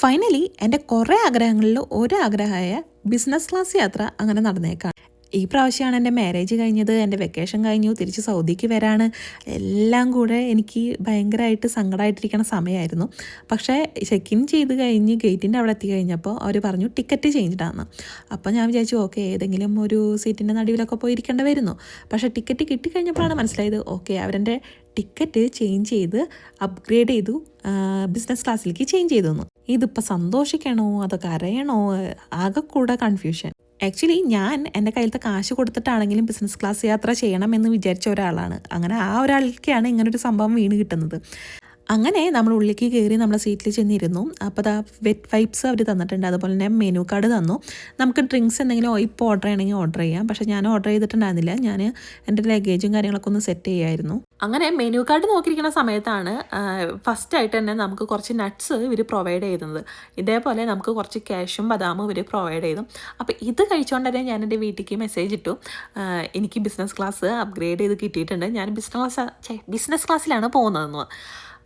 Finally എന്റെ കുറേ ആഗ്രഹങ്ങളിൽ ഒരു ആഗ്രഹമായ ബിസിനസ് ക്ലാസ് യാത്ര അങ്ങനെ നടന്നേക്കാണ്. ഈ പ്രാവശ്യമാണ് എന്റെ മാരേജ് കഴിഞ്ഞത് എന്റെ വെക്കേഷൻ കഴിഞ്ഞു തിരിച്ച് സൗദിക്ക് വരാണ്. എല്ലാം കൂടെ എനിക്ക് ഭയങ്കരമായിട്ട് സങ്കടമായിട്ടിരിക്കുന്ന സമയമായിരുന്നു. പക്ഷേ ചെക്ക് ഇൻ ചെയ്ത് കഴിഞ്ഞ് ഗേറ്റിന്റെ അവിടെ എത്തി കഴിഞ്ഞപ്പോൾ അവർ പറഞ്ഞു ടിക്കറ്റ് ചേഞ്ച് ആണ് അപ്പോൾ ഞാൻ വിചാരിച്ചു ഓക്കെ ഏതെങ്കിലും ഒരു സീറ്റിന്റെ നടുവിലൊക്കെ പോയി ഇരിക്കേണ്ടി വരുന്നു പക്ഷേ ടിക്കറ്റ് കിട്ടിക്കഴിഞ്ഞപ്പോഴാണ് മനസ്സിലായത് ഓക്കെ അവരെന്റെ ടിക്കറ്റ് ചേഞ്ച് ചെയ്ത് അപ്ഗ്രേഡ് ചെയ്തു ബിസിനസ് ക്ലാസ്സിലേക്ക് ചേഞ്ച് ചെയ്തു ഇതിപ്പോൾ സന്തോഷിക്കണോ? അതോ കരയണോ? ആകെ കൂടെ കൺഫ്യൂഷൻ ആക്ച്വലി ഞാൻ എന്റെ കയ്യിലത്തെ കാശ് കൊടുത്തിട്ടാണെങ്കിലും ബിസിനസ് ക്ലാസ് യാത്ര ചെയ്യണം എന്ന് വിചാരിച്ച ഒരാളാണ്. അങ്ങനെ ആ ഒരാൾക്കാണ് ഇങ്ങനൊരു സംഭവം വീണ് കിട്ടുന്നത്. അങ്ങനെ നമ്മൾ ഉള്ളിലേക്ക് കയറി നമ്മളെ സീറ്റിൽ ചെന്നിരുന്നു. അപ്പോൾ അതാ വെറ്റ് വൈപ്സ് അവർ തന്നിട്ടുണ്ട്. അതുപോലെ തന്നെ മെനു കാർഡ് തന്നു. നമുക്ക് ഡ്രിങ്ക്സ് എന്തെങ്കിലും ഇപ്പോൾ ഓർഡർ ചെയ്യണമെങ്കിൽ ഓർഡർ ചെയ്യാം. പക്ഷേ ഞാൻ ഓർഡർ ചെയ്തിട്ടുണ്ടായിരുന്നില്ല. ഞാൻ എന്റെ ലഗേജും കാര്യങ്ങളൊക്കെ ഒന്ന് സെറ്റ് ചെയ്യായിരുന്നു. അങ്ങനെ മെനു കാർഡ് നോക്കിയിരിക്കുന്ന സമയത്താണ് ഫസ്റ്റ് ആയിട്ട് തന്നെ നമുക്ക് കുറച്ച് നട്ട്സ് ഇവർ പ്രൊവൈഡ് ചെയ്യുന്നത് ഇതേപോലെ നമുക്ക് കുറച്ച് ക്യാഷും ബദാമും ഇവർ പ്രൊവൈഡ് ചെയ്തു. അപ്പോൾ ഇത് കഴിച്ചുകൊണ്ട് തന്നെ ഞാൻ എന്റെ വീട്ടിലേക്ക് മെസ്സേജ് ഇട്ടു. എനിക്ക് ബിസിനസ് ക്ലാസ് അപ്ഗ്രേഡ് ചെയ്ത് കിട്ടിയിട്ടുണ്ട്. ഞാൻ ബിസിനസ് ബിസിനസ് ക്ലാസ്സിലാണ് പോകുന്നതെന്ന്.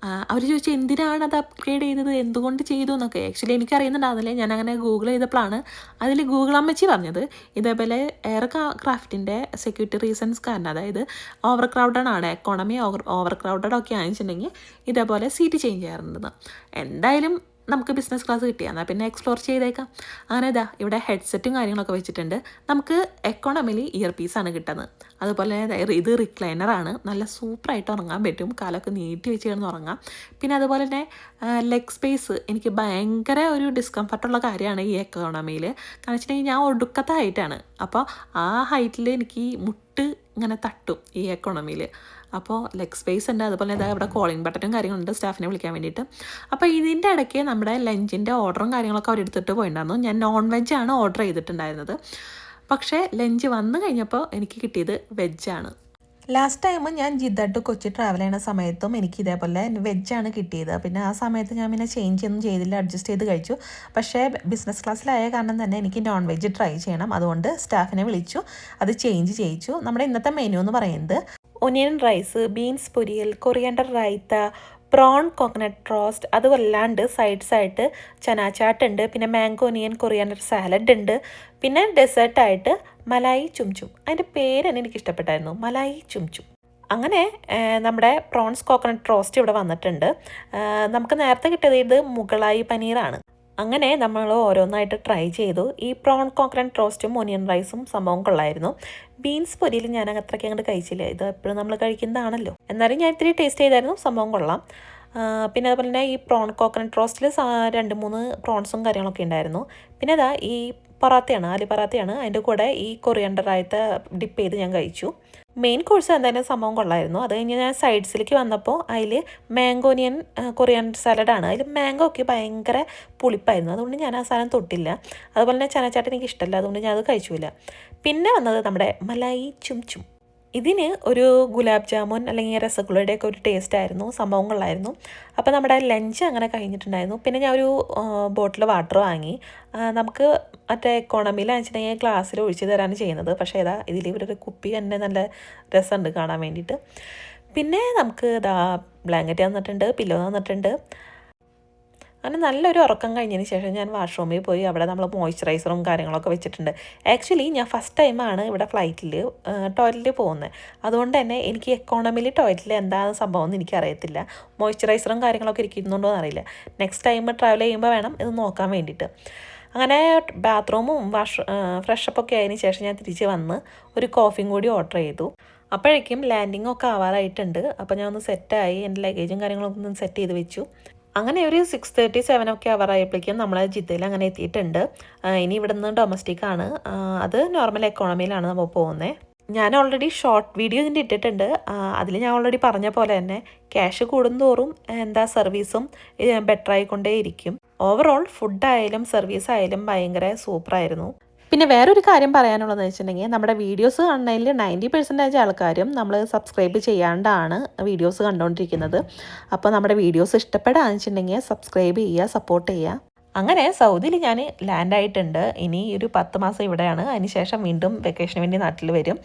അവർ ചോദിച്ചു എന്തിനാണ് അത് അപ്ഗ്രേഡ് ചെയ്തത്? എന്തുകൊണ്ട് ചെയ്തു? എന്നൊക്കെ. ആക്ച്വലി എനിക്ക് അറിയുന്നുണ്ടാകുന്നില്ല ഞാൻ അങ്ങനെ ഗൂഗിൾ ചെയ്തപ്പോഴാണ് അതിൽ ഗൂഗിൾ അമ്മച്ചി പറഞ്ഞത്. ഇതേപോലെ എയർ ക്രാഫ്റ്റിന്റെ സെക്യൂരിറ്റി റീസൺസ് കാരണം അതായത് ഓവർ ക്രൗഡഡ് ആണ്. എക്കോണമി ഓവർ ഓവർ ക്രൗഡഡ് ഒക്കെ ആണെന്നുണ്ടെങ്കിൽ ഇതേപോലെ സീറ്റ് ചേഞ്ച് ചെയ്യാറുണ്ടെന്ന്. എന്തായാലും നമുക്ക് ബിസിനസ് ക്ലാസ് കിട്ടിയാൽ എന്നാൽ പിന്നെ എക്സ്പ്ലോർ ചെയ്തേക്കാം. അങ്ങനെ ഇതാ ഇവിടെ ഹെഡ്സെറ്റും കാര്യങ്ങളൊക്കെ വെച്ചിട്ടുണ്ട്. നമുക്ക് എക്കോണമിലി ഇയർ പീസാണ് കിട്ടുന്നത്. അതുപോലെ ഇത് റിക്ലൈനറാണ് നല്ല സൂപ്പറായിട്ട് ഉറങ്ങാൻ പറ്റും. കാലൊക്കെ നീട്ടി വെച്ച് കിടന്ന് ഉറങ്ങാം. പിന്നെ അതുപോലെ തന്നെ ലെഗ് സ്പേസ് എനിക്ക് ഭയങ്കര ഒരു ഡിസ്കംഫർട്ടുള്ള കാര്യമാണ് ഈ എക്കോണമിയിൽ കാരണം വെച്ചിട്ടുണ്ടെങ്കിൽ ഞാൻ ഒടുക്കത്തെ ഹൈറ്റാണ് അപ്പോൾ ആ ഹൈറ്റിൽ എനിക്ക് ഈ മുട്ട് ഇങ്ങനെ തട്ടും ഈ എക്കോണമിയിൽ അപ്പോൾ ലെഗ് സ്പേസ് ഉണ്ട്. അതുപോലെ ഇതാ ഇവിടെ കോളിംഗ് ബട്ടനും കാര്യങ്ങളുണ്ട്. സ്റ്റാഫിനെ വിളിക്കാൻ വേണ്ടിയിട്ട്. അപ്പോൾ ഇതിന്റെ ഇടയ്ക്ക് നമ്മുടെ ലഞ്ചിന്റെ ഓർഡറും കാര്യങ്ങളൊക്കെ അവർ എടുത്തിട്ട് പോയിട്ടുണ്ടായിരുന്നു ഞാൻ നോൺ വെജാണ് ഓർഡർ ചെയ്തിട്ടുണ്ടായിരുന്നത്. പക്ഷേ ലഞ്ച് വന്നു കഴിഞ്ഞപ്പോൾ എനിക്ക് കിട്ടിയത് വെജാണ് ലാസ്റ്റ് ടൈം ഞാൻ ജിദ്ദ ടു കൊച്ചി ട്രാവൽ ചെയ്യുന്ന സമയത്തും എനിക്ക് ഇതേപോലെ വെജാണ് കിട്ടിയത്. പിന്നെ ആ സമയത്ത് ഞാൻ പിന്നെ ചേഞ്ച് ഒന്നും ചെയ്തില്ല അഡ്ജസ്റ്റ് ചെയ്ത് കഴിച്ചു. പക്ഷേ ബിസിനസ് ക്ലാസ്സിലായ കാരണം തന്നെ എനിക്ക് നോൺ വെജ് ട്രൈ ചെയ്യണം. അതുകൊണ്ട് സ്റ്റാഫിനെ വിളിച്ചു. അത് ചേഞ്ച് ചെയ്യിച്ചു. നമ്മുടെ ഇന്നത്തെ മെനു എന്ന് പറയുന്നത് onion rice beans poriyal coriander raita prawn coconut roast അതുമല്ലാണ്ട് sides ആയിട്ട് ചനാച്ചാട്ടുണ്ട് പിന്നെ മാംഗോ ഒനിയൻ കൊറിയണ്ടർ സാലഡ് ഉണ്ട്. പിന്നെ ഡെസേർട്ടായിട്ട് മലായി ചുംചും. അതിന്റെ പേര് തന്നെ എനിക്ക് ഇഷ്ടപ്പെട്ടായിരുന്നു മലായി ചുംചും. അങ്ങനെ നമ്മുടെ പ്രോൺസ് കോക്കനട്ട് റോസ്റ്റ് ഇവിടെ വന്നിട്ടുണ്ട്. നമുക്ക് നേരത്തെ കിട്ടിയത് ഇത് മുകളായി പനീറാണ്. അങ്ങനെ നമ്മൾ ഓരോന്നായിട്ട് ട്രൈ ചെയ്തു. ഈ പ്രോൺ കോക്കനട്ട് റോസ്റ്റും ഒനിയൻ റൈസും സംഭവം കൊള്ളായിരുന്നു. ബീൻസ് പൊരിയിൽ ഞാൻ അത്രയ്ക്ക് അങ്ങോട്ട് കഴിച്ചില്ല. ഇത് എപ്പോഴും നമ്മൾ കഴിക്കുന്നതാണല്ലോ. എന്നാലും ഞാൻ ഇത്തിരി ടേസ്റ്റ് ചെയ്തായിരുന്നു. സംഭവം കൊള്ളാം. പിന്നെ അതുപോലെ തന്നെ ഈ പ്രോൺ കോക്കനട്ട് റോസ്റ്റിൽ രണ്ട് മൂന്ന് പ്രോൺസും കാര്യങ്ങളൊക്കെ ഉണ്ടായിരുന്നു. പിന്നെ അതാ ഈ പൊറാത്തയാണ് ആലു പറാത്തയാണ്. അതിന്റെ കൂടെ ഈ കൊറിയണ്ടറായിട്ട് ഡിപ്പ് ചെയ്ത് ഞാൻ കഴിച്ചു. മെയിൻ കോഴ്സ് എന്തായാലും സംഭവം കൊള്ളായിരുന്നു. അത് കഴിഞ്ഞ് ഞാൻ സൈഡ്സിലേക്ക് വന്നപ്പോൾ അതിൽ മാംഗോനിയൻ കൊറിയൻ സാലഡാണ് അതിൽ മാംഗോ ഒക്കെ ഭയങ്കര പുളിപ്പായിരുന്നു. അതുകൊണ്ട് ഞാൻ ആ സാധനം തൊട്ടില്ല. അതുപോലെ തന്നെ ചനച്ചാട്ടൻ എനിക്ക് ഇഷ്ടമല്ല. അതുകൊണ്ട് ഞാൻ അത് കഴിച്ചില്ല പിന്നെ വന്നത് നമ്മുടെ മലായി ചും ചും ഇതിന് ഒരു ഗുലാബ് ജാമുൻ അല്ലെങ്കിൽ രസഗുളയുടെ ഒക്കെ ഒരു ടേസ്റ്റ് ആയിരുന്നു സംഭവം കൊള്ളായിരുന്നു. അപ്പോൾ നമ്മുടെ ലഞ്ച് അങ്ങനെ കഴിഞ്ഞിട്ടുണ്ടായിരുന്നു. പിന്നെ ഞാൻ ഒരു ബോട്ടിൽ വാട്ടർ വാങ്ങി. നമുക്ക് മറ്റേ എക്കോണമിയിൽ വെച്ചിട്ടുണ്ടെങ്കിൽ ഗ്ലാസ്സിൽ ഒഴിച്ച് തരാണ് ചെയ്യുന്നത്. പക്ഷേ ഇതാ ഇതിൽ ഇവരൊരു കുപ്പി തന്നെ നല്ല രസമുണ്ട് കാണാൻ വേണ്ടിയിട്ട്. പിന്നെ നമുക്ക് ഇതാ ബ്ലാങ്കറ്റ് തന്നിട്ടുണ്ട് പില്ലോ തന്നിട്ടുണ്ട് അങ്ങനെ നല്ലൊരു ഉറക്കം കഴിഞ്ഞതിന് ശേഷം ഞാൻ വാഷ്റൂമിൽ പോയി. അവിടെ നമ്മൾ മോയ്സ്ചറൈസറും കാര്യങ്ങളൊക്കെ വെച്ചിട്ടുണ്ട്. ആക്ച്വലി ഞാൻ ഫസ്റ്റ് ടൈമാണ് ഇവിടെ ഫ്ലൈറ്റിൽ ടോയ്ലറ്റിൽ പോകുന്നത് അതുകൊണ്ട് തന്നെ എനിക്ക് എക്കോണമിയിൽ ടോയ്ലറ്റിൽ എന്താണ് സംഭവം എന്ന് എനിക്കറിയത്തില്ല. മോയ്സ്ചറൈസറും കാര്യങ്ങളൊക്കെ ഇരിക്കുന്നുണ്ടോ എന്നറിയില്ല നെക്സ്റ്റ് ടൈം ട്രാവൽ ചെയ്യുമ്പോൾ വേണം ഇത് നോക്കാൻ വേണ്ടിയിട്ട്. അങ്ങനെ ബാത്റൂമും വാഷ് ഫ്രഷപ്പ് ഒക്കെ ആയതിനു ശേഷം ഞാൻ തിരിച്ച് വന്ന് ഒരു കോഫിയും കൂടി ഓർഡർ ചെയ്തു. അപ്പോഴേക്കും ലാൻഡിങ്ങൊക്കെ ആവാറായിട്ടുണ്ട്. അപ്പോൾ ഞാൻ ഒന്ന് സെറ്റായി എന്റെ ലഗേജും കാര്യങ്ങളൊക്കെ ഒന്ന് സെറ്റ് ചെയ്ത് വെച്ചു. അങ്ങനെ ഒരു സിക്സ് തേർട്ടി സെവൻ ഒക്കെ അവർ ആയപ്പോഴേക്കും നമ്മൾ ജിദ്ദയിൽ അങ്ങനെ എത്തിയിട്ടുണ്ട്. ഇനി ഇവിടെ നിന്ന് ഡൊമസ്റ്റിക് ആണ് അത് നോർമൽ എക്കോണമിയിലാണ് നമ്മൾ പോകുന്നത് ഞാൻ ഓൾറെഡി ഷോർട്ട് വീഡിയോ ഇതിന്റെ ഇട്ടിട്ടുണ്ട്. അതിൽ ഞാൻ ഓൾറെഡി പറഞ്ഞ പോലെ തന്നെ ക്യാഷ് കൂടുന്തോറും എന്താ സർവീസും ബെറ്റർ ആയിക്കൊണ്ടേ ഇരിക്കും ഓവറോൾ ഫുഡായാലും സർവീസ് ആയാലും ഭയങ്കര സൂപ്പറായിരുന്നു പിന്നെ വേറൊരു കാര്യം പറയാനുള്ളതെന്ന് വെച്ചിട്ടുണ്ടെങ്കിൽ നമ്മുടെ വീഡിയോസ് കാണുന്നതിൽ നയന്റി പെർസെന്റേജ് ആൾക്കാരും നമ്മൾ സബ്സ്ക്രൈബ് ചെയ്യാണ്ടാണ് വീഡിയോസ് കണ്ടുകൊണ്ടിരിക്കുന്നത് അപ്പോൾ നമ്മുടെ വീഡിയോസ് ഇഷ്ടപ്പെടാന്ന് വെച്ചിട്ടുണ്ടെങ്കിൽ സബ്സ്ക്രൈബ് ചെയ്യുക സപ്പോർട്ട് ചെയ്യുക. അങ്ങനെ സൗദിയിൽ ഞാൻ ലാൻഡ് ആയിട്ടുണ്ട്. ഇനി ഒരു പത്ത് മാസം ഇവിടെയാണ്. അതിനുശേഷം വീണ്ടും വെക്കേഷന് വേണ്ടി നാട്ടിൽ വരും.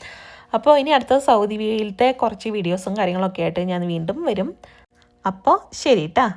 അപ്പോൾ ഇനി അടുത്ത സൗദിയിലത്തെ കുറച്ച് വീഡിയോസും കാര്യങ്ങളൊക്കെ ആയിട്ട് ഞാൻ വീണ്ടും വരും. അപ്പോൾ ശരി കേട്ടാ